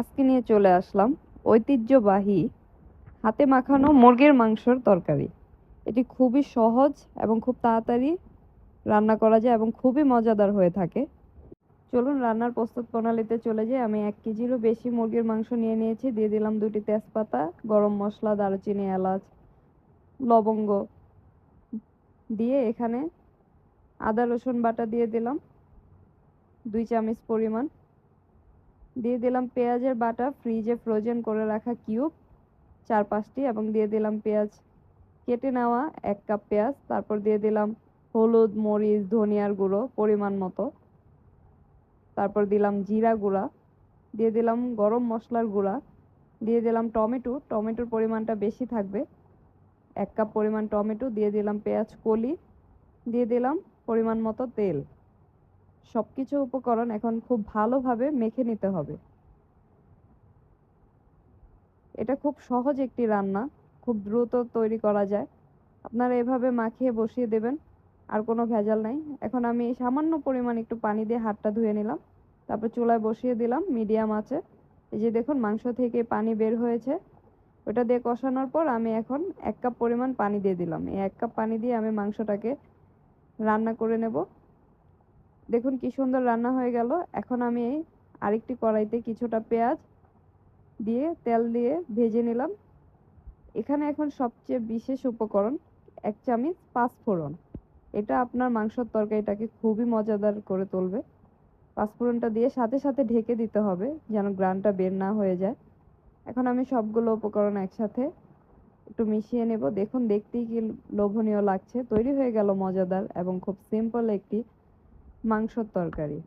আজকে নিয়ে চলে আসলাম। ঐতিহ্যবাহী, হাতে মাখানো মুরগির মাংসর তরকারি। এটি খুবই সহজ এবং খুব তাড়াতাড়ি রান্না করা যায় এবং খুবই মজাদার হয়ে থাকে। চলুন রান্নার প্রস্তুত প্রণালীতে চলে যাই। আমি এক কেজিরও বেশি মুরগির মাংস নিয়ে নিয়েছি। দিয়ে দিলাম দুটি তেজপাতা, গরম মশলা, দারুচিনি, এলাচ, লবঙ্গ। দিয়ে এখানে আদা, রসুন বাটা দিয়ে দিলাম। দুই চামচ পরিমাণ দিয়ে দিলাম পেঁয়াজের বাটা ফ্রিজে ফ্রোজেন করে রাখা কিউব চার পাঁচটি এবং দিয়ে দিলাম পেঁয়াজ। কেটে নেওয়া এক কাপ পেঁয়াজ, তারপর দিয়ে দিলাম হলুদ, মরিচ, ধনিয়ার গুঁড়ো পরিমাণ মতো। তারপর দিলাম জিরা গুঁড়া, দিয়ে দিলাম গরম মশলার গুঁড়া, দিয়ে দিলাম টমেটো। টমেটোর পরিমাণটা বেশি থাকবে। এক কাপ পরিমাণ টমেটো, দিয়ে দিলাম পেঁয়াজ কলি, দিয়ে দিলাম পরিমাণ মতো তেল। সব কিছু উপকরণ এখন খুব ভালোভাবে মেখে নিতে হবে। এটা খুব সহজ একটি রান্না, খুব দ্রুত তৈরি করা যায়। আপনারা এভাবে মাখিয়ে বসিয়ে দেবেন, আর কোনো ভেজাল নাই। এখন আমি সামান্য পরিমাণ একটু পানি দিয়ে হাতটা ধুয়ে নিলাম, তারপর চুলায় বসিয়ে দিলাম, মিডিয়াম আছে। এই যে দেখুন, মাংস থেকে পানি বের হয়েছে। ওটা দিয়ে কষানোর পর আমি এখন এক কাপ পরিমাণ পানি দিয়ে দিলাম। এই এক কাপ পানি দিয়ে আমি মাংসটাকে রান্না করে নেব। দেখুন কি সুন্দর রান্না হয়ে গেল। এখন আমি এই আরেকটি কড়াইতে কিছুটা পেঁয়াজ দিয়ে, তেল দিয়ে ভেজে নিলাম। এখানে এখন সবচেয়ে বিশেষ উপকরণ এক চামচ পাঁচফোড়ন। এটা আপনার মাংসর তরকারিটাকে খুবই মজাদার করে তুলবে। পাঁচফোড়নটা দিয়ে সাথে সাথে ঢেকে দিতে হবে যেন গ্রানটা বের না হয়ে যায়। এখন আমি সবগুলো উপকরণ একসাথে একটু মিশিয়ে নেব। দেখুন, দেখতেই কি লোভনীয় লাগছে। তৈরি হয়ে গেল মজাদার এবং খুব সিম্পল একটি মাংসর তরকারি।